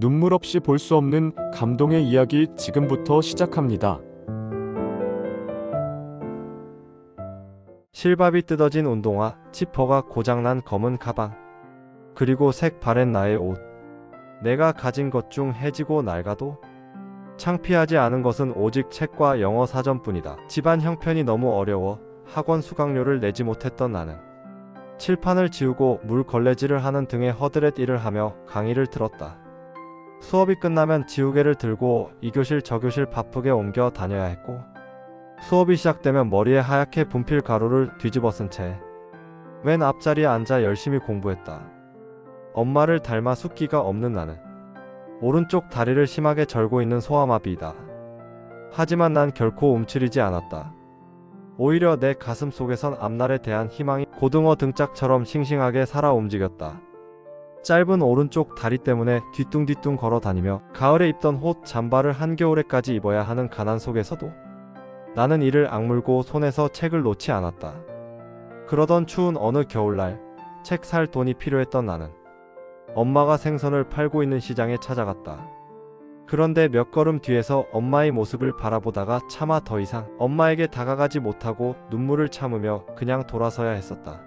눈물 없이 볼 수 없는 감동의 이야기 지금부터 시작합니다. 실밥이 뜯어진 운동화, 지퍼가 고장난 검은 가방, 그리고 색 바랜 나의 옷. 내가 가진 것 중 해지고 낡아도 창피하지 않은 것은 오직 책과 영어 사전뿐이다. 집안 형편이 너무 어려워 학원 수강료를 내지 못했던 나는 칠판을 지우고 물 걸레질을 하는 등의 허드렛 일을 하며 강의를 들었다. 수업이 끝나면 지우개를 들고 이 교실 저 교실 바쁘게 옮겨 다녀야 했고 수업이 시작되면 머리에 하얗게 분필 가루를 뒤집어 쓴채왼 앞자리에 앉아 열심히 공부했다. 엄마를 닮아 숫기가 없는 나는 오른쪽 다리를 심하게 절고 있는 소아마비이다. 하지만 난 결코 움츠리지 않았다. 오히려 내 가슴 속에선 앞날에 대한 희망이 고등어 등짝처럼 싱싱하게 살아 움직였다. 짧은 오른쪽 다리 때문에 뒤뚱뒤뚱 걸어 다니며 가을에 입던 옷 잠바를 한겨울에까지 입어야 하는 가난 속에서도 나는 이를 악물고 손에서 책을 놓지 않았다. 그러던 추운 어느 겨울날 책 살 돈이 필요했던 나는 엄마가 생선을 팔고 있는 시장에 찾아갔다. 그런데 몇 걸음 뒤에서 엄마의 모습을 바라보다가 차마 더 이상 엄마에게 다가가지 못하고 눈물을 참으며 그냥 돌아서야 했었다.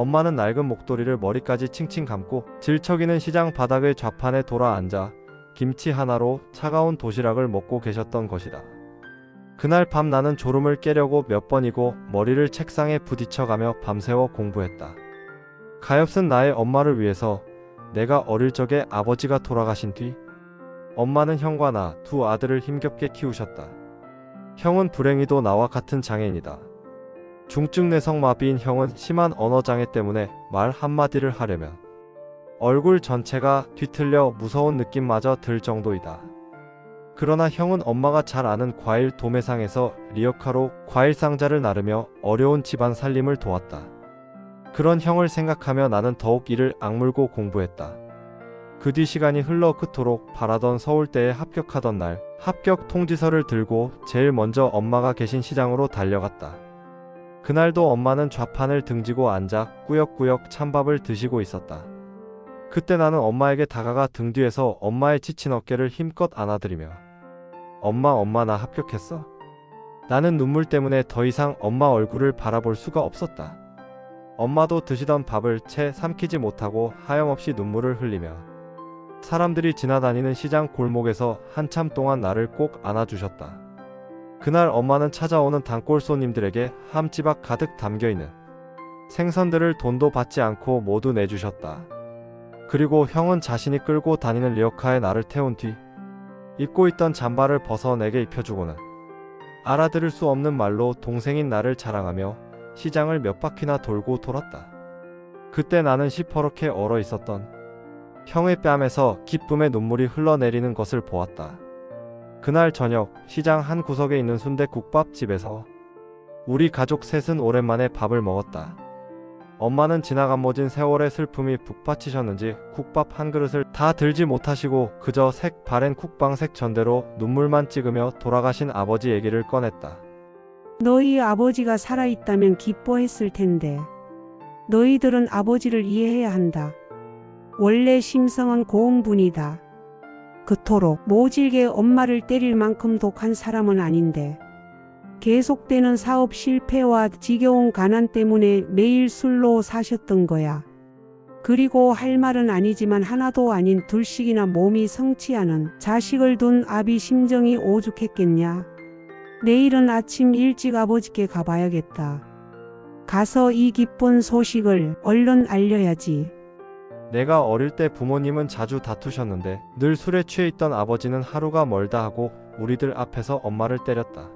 엄마는 낡은 목도리를 머리까지 칭칭 감고 질척이는 시장 바닥의 좌판에 돌아 앉아 김치 하나로 차가운 도시락을 먹고 계셨던 것이다. 그날 밤 나는 졸음을 깨려고 몇 번이고 머리를 책상에 부딪혀가며 밤새워 공부했다. 가엾은 나의 엄마를 위해서 내가 어릴 적에 아버지가 돌아가신 뒤 엄마는 형과 나 두 아들을 힘겹게 키우셨다. 형은 불행히도 나와 같은 장애인이다. 중증 내성 마비인 형은 심한 언어 장애 때문에 말 한마디를 하려면 얼굴 전체가 뒤틀려 무서운 느낌마저 들 정도이다. 그러나 형은 엄마가 잘 아는 과일 도매상에서 리어카로 과일 상자를 나르며 어려운 집안 살림을 도왔다. 그런 형을 생각하며 나는 더욱 이를 악물고 공부했다. 그 뒤 시간이 흘러 그토록 바라던 서울대에 합격하던 날 합격 통지서를 들고 제일 먼저 엄마가 계신 시장으로 달려갔다. 그날도 엄마는 좌판을 등지고 앉아 꾸역꾸역 찬밥을 드시고 있었다. 그때 나는 엄마에게 다가가 등 뒤에서 엄마의 지친 어깨를 힘껏 안아드리며 엄마 엄마 나 합격했어? 나는 눈물 때문에 더 이상 엄마 얼굴을 바라볼 수가 없었다. 엄마도 드시던 밥을 채 삼키지 못하고 하염없이 눈물을 흘리며 사람들이 지나다니는 시장 골목에서 한참 동안 나를 꼭 안아주셨다. 그날 엄마는 찾아오는 단골 손님들에게 함지박 가득 담겨있는 생선들을 돈도 받지 않고 모두 내주셨다. 그리고 형은 자신이 끌고 다니는 리어카에 나를 태운 뒤 입고 있던 잠바를 벗어 내게 입혀주고는 알아들을 수 없는 말로 동생인 나를 자랑하며 시장을 몇 바퀴나 돌고 돌았다. 그때 나는 시퍼렇게 얼어 있었던 형의 뺨에서 기쁨의 눈물이 흘러내리는 것을 보았다. 그날 저녁 시장 한 구석에 있는 순대국밥집에서 우리 가족 셋은 오랜만에 밥을 먹었다. 엄마는 지나간 모진 세월의 슬픔이 북받치셨는지 국밥 한 그릇을 다 들지 못하시고 그저 색 바랜 국방색 전대로 눈물만 찍으며 돌아가신 아버지 얘기를 꺼냈다. 너희 아버지가 살아있다면 기뻐했을 텐데. 너희들은 아버지를 이해해야 한다. 원래 심성은 고운 분이다. 그토록 모질게 엄마를 때릴 만큼 독한 사람은 아닌데. 계속되는 사업 실패와 지겨운 가난 때문에 매일 술로 사셨던 거야. 그리고 할 말은 아니지만 하나도 아닌 둘씩이나 몸이 성취하는 자식을 둔 아비 심정이 오죽했겠냐. 내일은 아침 일찍 아버지께 가봐야겠다. 가서 이 기쁜 소식을 얼른 알려야지. 내가 어릴 때 부모님은 자주 다투셨는데 늘 술에 취해 있던 아버지는 하루가 멀다 하고 우리들 앞에서 엄마를 때렸다.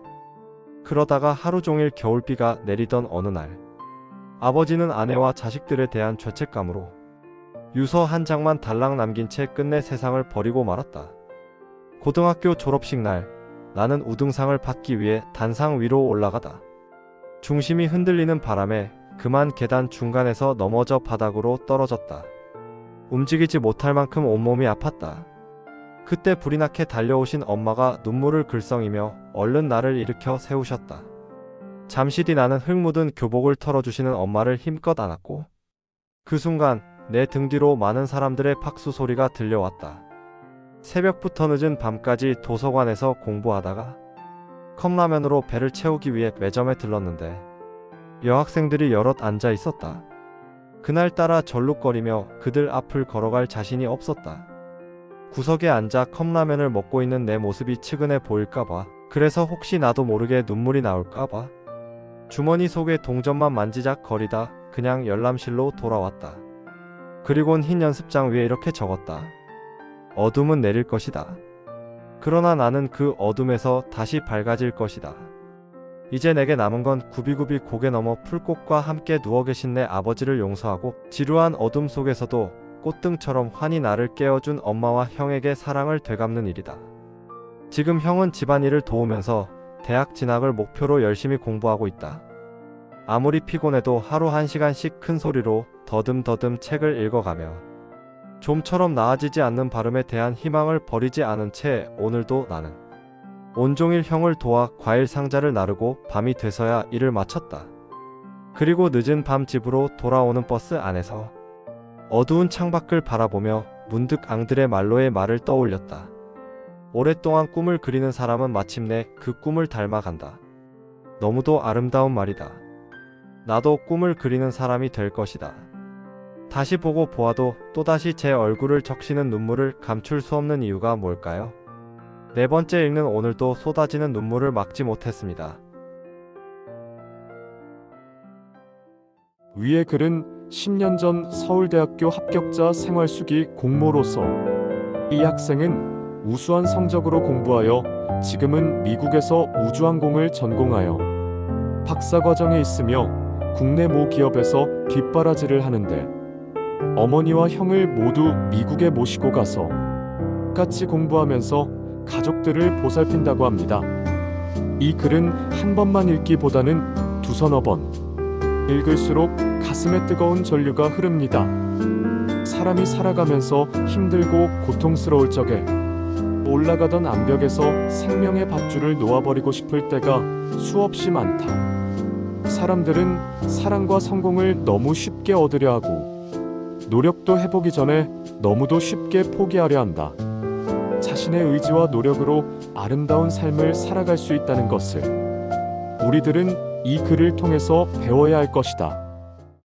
그러다가 하루 종일 겨울비가 내리던 어느 날 아버지는 아내와 자식들에 대한 죄책감으로 유서 한 장만 달랑 남긴 채 끝내 세상을 버리고 말았다. 고등학교 졸업식 날 나는 우등상을 받기 위해 단상 위로 올라가다. 중심이 흔들리는 바람에 그만 계단 중간에서 넘어져 바닥으로 떨어졌다. 움직이지 못할 만큼 온몸이 아팠다. 그때 불이 나게 달려오신 엄마가 눈물을 글썽이며 얼른 나를 일으켜 세우셨다. 잠시 뒤 나는 흙 묻은 교복을 털어주시는 엄마를 힘껏 안았고 그 순간 내 등 뒤로 많은 사람들의 박수 소리가 들려왔다. 새벽부터 늦은 밤까지 도서관에서 공부하다가 컵라면으로 배를 채우기 위해 매점에 들렀는데 여학생들이 여럿 앉아 있었다. 그날따라 절룩거리며 그들 앞을 걸어갈 자신이 없었다. 구석에 앉아 컵라면을 먹고 있는 내 모습이 측은해 보일까봐 그래서 혹시 나도 모르게 눈물이 나올까봐 주머니 속에 동전만 만지작 거리다 그냥 열람실로 돌아왔다. 그리곤 흰 연습장 위에 이렇게 적었다. 어둠은 내릴 것이다. 그러나 나는 그 어둠에서 다시 밝아질 것이다. 이제 내게 남은 건 굽이굽이 고개 넘어 풀꽃과 함께 누워 계신 내 아버지를 용서하고 지루한 어둠 속에서도 꽃등처럼 환히 나를 깨워준 엄마와 형에게 사랑을 되갚는 일이다. 지금 형은 집안일을 도우면서 대학 진학을 목표로 열심히 공부하고 있다. 아무리 피곤해도 하루 한 시간씩 큰 소리로 더듬더듬 책을 읽어가며 좀처럼 나아지지 않는 발음에 대한 희망을 버리지 않은 채 오늘도 나는 온종일 형을 도와 과일 상자를 나르고 밤이 돼서야 일을 마쳤다. 그리고 늦은 밤 집으로 돌아오는 버스 안에서 어두운 창밖을 바라보며 문득 앙들의 말로의 말을 떠올렸다. 오랫동안 꿈을 그리는 사람은 마침내 그 꿈을 닮아간다. 너무도 아름다운 말이다. 나도 꿈을 그리는 사람이 될 것이다. 다시 보고 보아도 또다시 제 얼굴을 적시는 눈물을 감출 수 없는 이유가 뭘까요? 네 번째 읽는 오늘도 쏟아지는 눈물을 막지 못했습니다. 위의 글은 10년 전 서울대학교 합격자 생활수기 공모로서 이 학생은 우수한 성적으로 공부하여 지금은 미국에서 우주항공을 전공하여 박사과정에 있으며 국내 모 기업에서 뒷바라지를 하는데 어머니와 형을 모두 미국에 모시고 가서 같이 공부하면서 가족들을 보살핀다고 합니다. 이 글은 한 번만 읽기보다는 두서너 번 읽을수록 가슴에 뜨거운 전류가 흐릅니다. 사람이 살아가면서 힘들고 고통스러울 적에 올라가던 암벽에서 생명의 밧줄을 놓아버리고 싶을 때가 수없이 많다. 사람들은 사랑과 성공을 너무 쉽게 얻으려 하고 노력도 해보기 전에 너무도 쉽게 포기하려 한다. 자신의 의지와 노력으로 아름다운 삶을 살아갈 수 있다는 것을 우리들은 이 글을 통해서 배워야 할 것이다.